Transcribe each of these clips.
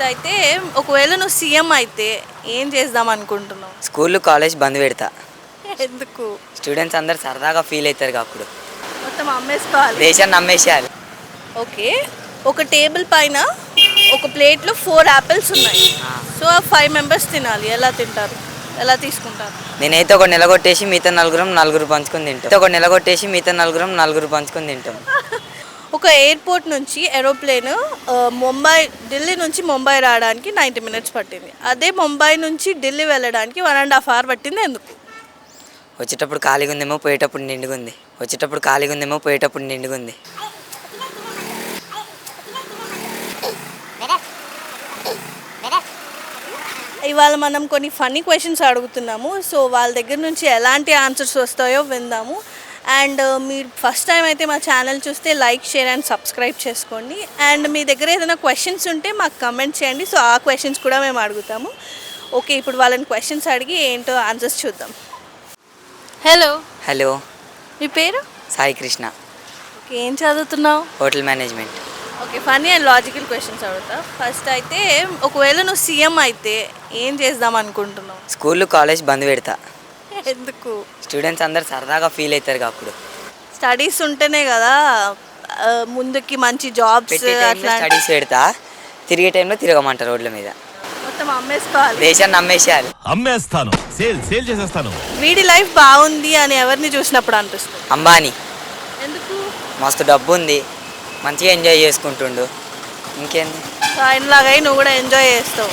అయితే ఒకవేళ నువ్వు సీఎం అయితే ఏం చేద్దాం అనుకుంటున్నావు? స్కూల్ కాలేజ్ బంద్ పెడతా. ఎందుకు? స్టూడెంట్స్ అందరు సరదాగా ఫీల్ అవుతారు అప్పుడు. మొత్తం అమ్మేసుకోవాలి. దేశాన్ని నమ్మేసేయాలి. ఓకే. ఒక టేబుల్ పైన ఒక ప్లేట్లో ఫోర్ యాపిల్స్ ఉన్నాయి. సో ఆ ఫైవ్ మెంబర్స్ తినాలి. ఎలా తింటారు? ఎలా తీసుకుంటారు? నేనైతే ఒక నిలగొట్టేసి మిగతా నలుగురం నలుగురు పంచుకొని తింటాం. ఒక నిలగొట్టేసి మిగతా నలుగురం నలుగురు పంచుకొని తింటాం. ఒక ఎయిర్పోర్ట్ నుంచి ఏరోప్లేన్ ముంబై ఢిల్లీ నుంచి ముంబై రావడానికి నైంటీ మినిట్స్ పట్టింది. అదే ముంబై నుంచి ఢిల్లీ వెళ్ళడానికి వన్ అండ్ హాఫ్ అవర్ పట్టింది ఎందుకు? వచ్చేటప్పుడు ఖాళీగా ఉందేమో పోయేటప్పుడు నిండుగుంది. వచ్చేటప్పుడు ఖాళీగా ఉందేమో పోయేటప్పుడు నిండుగుంది. ఇవాళ మనం కొన్ని ఫన్నీ క్వశ్చన్స్ అడుగుతున్నాము. సో వాళ్ళ దగ్గర నుంచి ఎలాంటి ఆన్సర్స్ వస్తాయో విందాము. అండ్ మీరు ఫస్ట్ టైం అయితే మా ఛానల్ చూస్తే లైక్ షేర్ అండ్ సబ్స్క్రైబ్ చేసుకోండి. అండ్ మీ దగ్గర ఏదైనా క్వశ్చన్స్ ఉంటే మాకు కమెంట్ చేయండి. సో ఆ క్వశ్చన్స్ కూడా మేము అడుగుతాము. ఓకే ఇప్పుడు వాళ్ళని క్వశ్చన్స్ అడిగి ఏంటో ఆన్సర్స్ చూద్దాం. హలో హలో మీ పేరు? సాయి కృష్ణ. ఓకే ఏం చదువుతున్నావు? Hotel management okay funny and logical questions అడుగుతా. ఫస్ట్ అయితే ఒకవేళ నువ్వు సీఎం అయితే ఏం చేద్దాం అనుకుంటున్నావు? స్కూల్ కాలేజ్ బంద్ పెడతా. ఎందుకు? స్టూడెంట్స్ అందరు సరదాగా ఫీల్ అవుతారు అప్పుడు. స్టడీస్ ఉంటేనే కదా ఆ, ముందుకి మంచి జాబ్స్ పెట్టే టైంలో అట్లా స్టడీస్ పెడతా తిరిగే టైంలో తిరగమంటారు రోడ్ల మీద. మొత్తం అమ్మేసుకోవాలి. దేశాన్ని నమ్మేసేయాలి అమ్మేస్తాను. సేల్ సేల్ చేసేస్తాను. వీడి లైఫ్ బాగుంది అని ఎవరిని చూసినప్పుడు అనిపిస్తుంది? అంబానీ. ఎందుకు? మస్తు డబ్బు ఉంది మంచిగా ఎంజాయ్ చేసుకుంటుండు. ఇంకేంది సో ఆయనలాగా అయి నువ్వు కూడా ఎంజాయ్ చేస్తావు.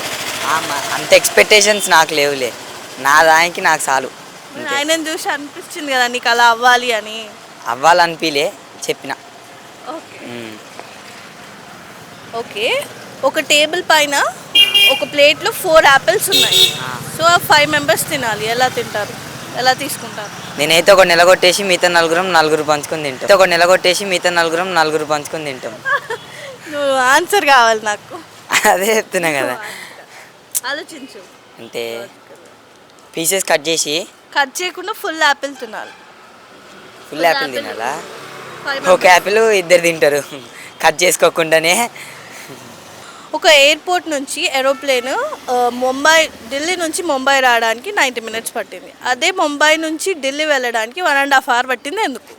ఆ, మ- అంత ఎక్స్పెక్టేషన్స్ నాకు లేవులే. నా దానికి నాకు చాలు. ఆయనని చూసి అనిపించింది కదా నీకు అలా అవ్వాలి అని? అవ్వాలనిపిలే చెప్పిన. ఓకే. ఒక టేబుల్ పైన ఒక ప్లేట్లో ఫోర్ యాపిల్స్ ఉన్నాయి. సో ఆ ఫైవ్ మెంబర్స్ తినాలి. ఎలా తింటారు? ఎలా తీసుకుంటారు? నేనైతే ఒక నిలగొట్టేసి మిగతా నలుగురం నలుగురు పంచుకొని తింటాం. ఒక నిలగొట్టేసి మిగతా నలుగురం నలుగురు పంచుకొని తింటాం. నువ్వు ఆన్సర్ కావాలి నాకు. అదే చెప్తున్నా కదా. ఆలోచించు. అంటే పీసెస్ కట్ చేసి కట్ చేయకుండా ఫుల్ యాపిల్ తినాలి. ఫుల్ యాపిల్ తినాలా? ఒక యాపిల్ ఇద్దరు తింటారు. కట్ చేసుకోకుండానే. ఒక ఎయిర్పోర్ట్ నుంచి ఏరోప్లేన్ ముంబై ఢిల్లీ నుంచి ముంబై రావడానికి నైంటీ మినిట్స్ పట్టింది. అదే ముంబై నుంచి ఢిల్లీ వెళ్ళడానికి వన్ అండ్ హాఫ్ అవర్ పట్టింది ఎందుకు?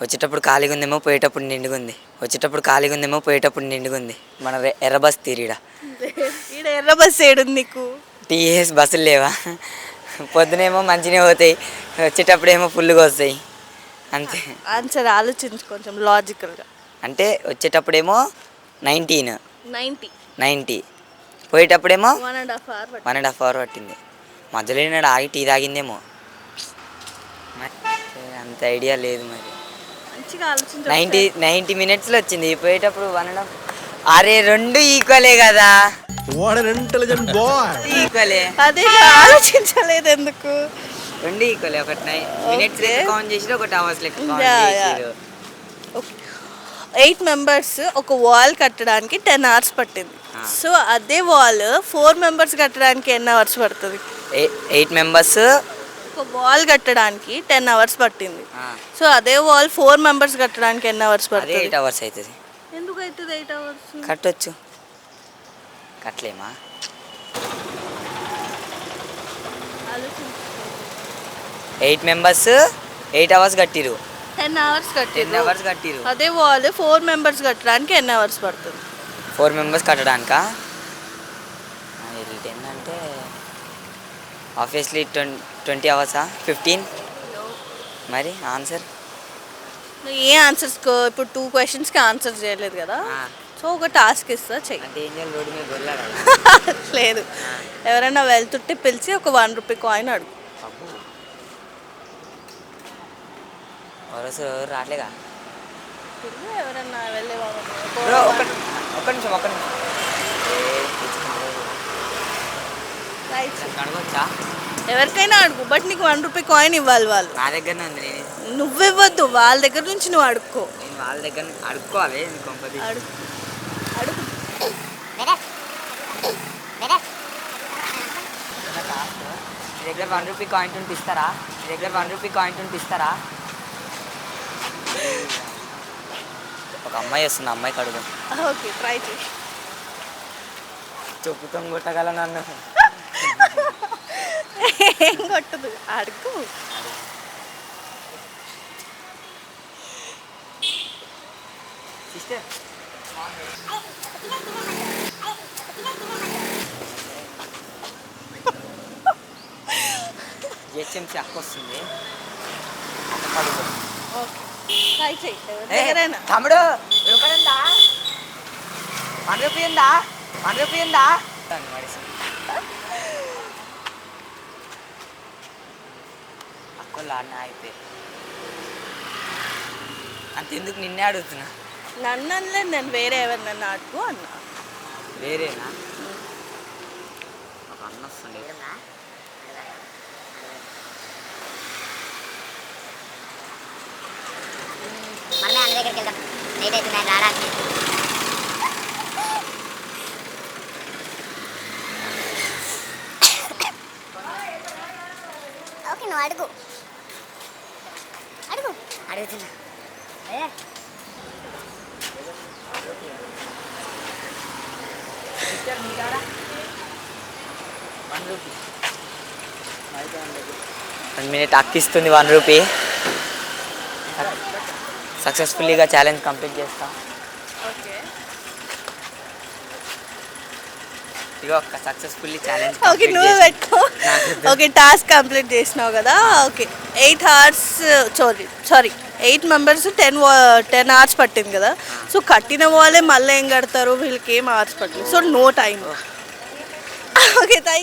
వచ్చేటప్పుడు ఖాళీగా ఉందేమో పోయేటప్పుడు నిండుగుంది వచ్చేటప్పుడు ఖాళీగా ఉందేమో పోయేటప్పుడు నిండుగుంది మన రె- ఎర్ర బస్ తీరిడ ఈడ. ఎర్ర బస్ ఏడుంది నీకు? టీఎస్ బస్సులు లేవా? పొద్దునేమో మంచిగా పోతాయి వచ్చేటప్పుడేమో ఫుల్గా వస్తాయి. అంతే. ఆన్సర్ ఆలోచించు కొంచెం లాజికల్గా అంటే వచ్చేటప్పుడేమో nineteen ninety. Ninety. పోయేటప్పుడేమో one and half hour one and half hour పట్టింది. మధ్యలో నాడు ఆగి టీ తాగిందేమో. అంత ఐడియా లేదు మరి. మంచిగా ఆలోచించు నైంటీ నైంటీ మినిట్స్లో వచ్చింది. పోయేటప్పుడు వన్ అండ్ హాఫ్ అరే రెండు ఈక్వలే కదా. What an intelligent boy. ఈక్వలే అదే ఆలోచించలేదు ఎందుకు? రెండు ఈక్వలే ఒకటి నైన్. మినిట్స్. లెక్క కౌంట్ చేసి ఒకటి అవర్స్ లెక్క కౌంట్. చేసిరు ఎయిట్ మెంబర్స్ ఒక వాల్ కట్టడానికి టెన్ అవర్స్ పట్టింది. Ah. సో అదే వాల్ ఫోర్ మెంబర్స్ కట్టడానికి ఎన్ని అవర్స్ పడుతుంది? ఎయిట్ మెంబర్స్ ఒక వాల్ కట్టడానికి టెన్ అవర్స్ పట్టింది. సో అదే వాల్ ఫోర్ మెంబర్స్ కట్టడానికి ఎన్ని అవర్స్ పడుతుంది? ఎయిట్ అవర్స్ అవుతుంది ఎందుకు అవుతుంది ఎయిట్ అవర్స్ కట్టొచ్చు. కట్టలేమా? ఎయిట్ మెంబర్స్ ఎయిట్ అవర్స్ కట్టిరు టెన్ అవర్స్ టెన్ కట్టింది అవర్స్ కట్టిరు అదే వాల్ ఫోర్ మెంబర్స్ కట్టడానికి ఎన్ని అవర్స్ పడుతుంది. ఫోర్ మెంబర్స్ కట్టడానికా? టెన్ అంటే ఆబ్వియస్లీ ట్వం ట్వంటీ అవర్సా? ఫిఫ్టీన్? మరి ఆన్సర్? నువ్వు ఏ ఆన్సర్స్ ఇప్పుడు టూ క్వశ్చన్స్కి ఆన్సర్ చేయలేదు కదా? సో ఒక టాస్క్ ఇస్తా చెయ్యి. లేదు. ఎవరైనా వెళ్తుంటే పిలిచి ఒక వన్ రూపీ కాయిన్ అడుగు. వరసు రావట్లేగా పిల్లు ఎవరన్నా వెళ్ళే వాళ్ళు బ్రో ఒక్క ఒక్క నిమిషం ఒక్క నిమిషం. రైట్ అడగొచ్చా? ఎవరికైనా అడుగు బట్ నీకు వన్ రూపీ కాయిన్ ఇవ్వాలి వాళ్ళు. నా దగ్గరనే ఉంది నేను. నువ్వివ్వద్దు వాళ్ళ దగ్గర నుంచి నువ్వు అడుక్కో. వాళ్ళ దగ్గర అడుక్కోవాలి అడుగు అడుగు దగ్గర వన్ రూపీ కాయిన్ ఉంటే ఇస్తారా దగ్గర వన్ రూపీ కాయిన్ ఉంటే ఇస్తారా ఒక అమ్మాయి వస్తుంది అమ్మాయికి అడుగు. ఓకే ట్రై చేయి. చెప్పుతో కొట్టగల నన్ను? ఏం కొట్టదు అడుగు. సిస్టర్ జిహెచ్ఎంసీ అక్క వస్తుంది తమ్ముడు రూపాయి ఉందా వన్ రూపీ ఉందా వన్ రూపీ ఉందా అక్కలు అన్న అయితే అంతెందుకు నిన్నే అడుగుతున్నా నన్ను అనలేదు నేను వేరే ఎవరినన్నా అడుగు అన్నా. వేరేనా? ఒక అన్న వస్తుండే. మనమే అన్న దగ్గరికి వెళ్దాం. లేట్ అవుతుంది ఆయన రావడానికి ఓకే నువ్వు అడుగు. అడుగు. అడుగుతున్నా. ఏ? వన్ మినిట్ అక్కిస్తుంది వన్ రూపీ. సక్సెస్ఫుల్లీగా ఛాలెంజ్ కంప్లీట్ చేస్తా. ఇగో ఒక్క సక్సెస్ఫుల్లీ ఛాలెంజ్ ఓకే నువ్వు పెట్టుకో ఓకే టాస్క్ కంప్లీట్ చేసినావు కదా. Okay eight hours sorry sorry eight members ten ten hours పట్టింది కదా. సో కట్టిన వాళ్ళే మళ్ళీ ఏం కడతారు? వీళ్ళకి ఏం అవర్స్ పట్టింది so no time okay. Thank